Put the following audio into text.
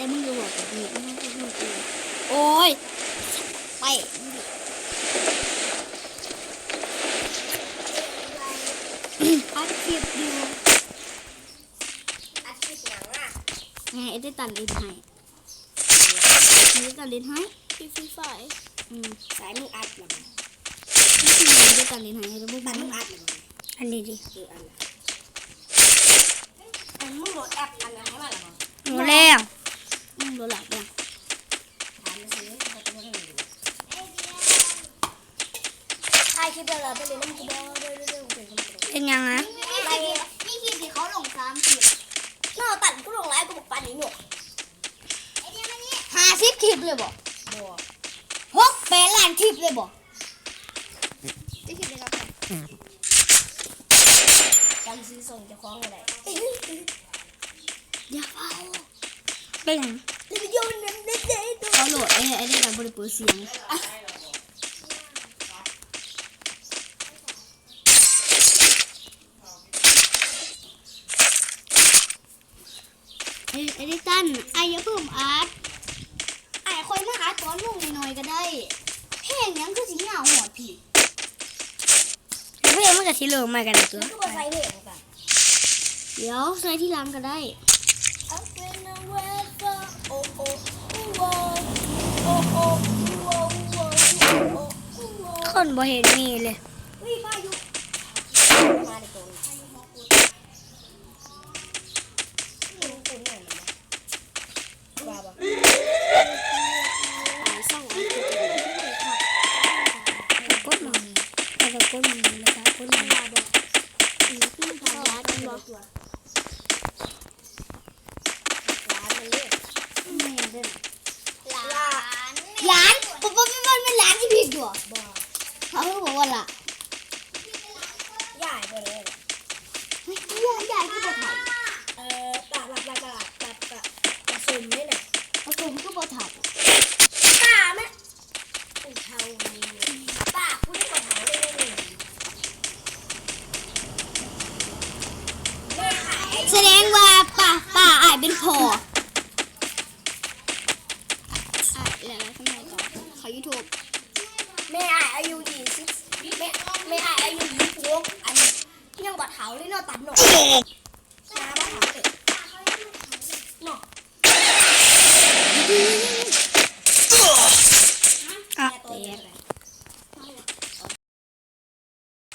แต่มึงจะบอกกับพี่ไม่ต้องพูดมึงเองโอ้ยไปอัดคลิปอยู่อาชีพหนังอะไงไอ้ได้ตัดลิ้นให้ไอ้ได้ตัดลิ้นให้พี่ฟรีไฟอืมสายมึงอัดหรอมันนี่คือไงได้ตัดลิ้นให้แล้วพวกตัดมึงอัดหรอมันอันนี้ดิคืออันน่ะอันมึงโหลดแอปอันนั้นให้มันเหรอมันหมดแล้วมึงโหลดแล้ว เราไปเรียนน้ำกูบอลเรื่อยๆๆเป็นคนตรงเป็นยังไงไปนี่คลิปที่เขาลงซ้ำคลิปนอกตัดก็ลงไลฟ์กูบอกปันนี้หนูไอเดียมานี่ห้าสิบคลิปเลยบ่บัวหกแปดล้านคลิปเลยบ่จะคลิปเลยครับการซื้อส่งจะคล้องอะไรอย่าเฝ้าเป็นยัง รีวิวนั้นได้ใจตัวเขาโหลดไอ้ไอ้ได้กับบริเปิดเสียงไอ้ไอ้ได้ตั้นไอ้อย่าเพิ่มอาร์ตไอ้คอยมาอาร์ตตอนลุงหน่อยๆก็ได้เพลงหยังคือสิเหงาหัวพี่เพลงมันกับที่เลิกมากันตัวก็มาใส่เพลงกันเดี๋ยวใส่ที่หลังก็ได้ I've been away คนบ่เห็นมีเลยวิ่งมาอยู่มาในตัวบ้าบ้าส่องกดมันแล้วก็กดมันแล้วก็กดมันอีกขึ้นทางร้านบอก ร้านมันเรียก แม่เด้อ ร้าน ร้านปุ๊บปุ๊บมันเป็นร้านที่ผิดอยู่ บ้า เขาบอกว่าล่ะ ใหญ่ไปเลย เฮ้ยใหญ่ใหญ่คือบ่ถ่าย เอ่อตลาดตลาดตลาดตลาดตลาดซุ่มนี่น่ะ ผ สมคือบ่ถ่ายป้าแม่อุ้ยเท่านี้ป้าคุณได้มาหาได้ยังไงแม่ขายแสดงว่าป้าป้าอายเป็นพ่ออะแล้วทำไมต่อเขายูทูบแม่อายอายุยี่สิบแม่แม่อายอายุยี่สิบหกอันนี้ยังบัดเท้าเลยเนาะตัดหนก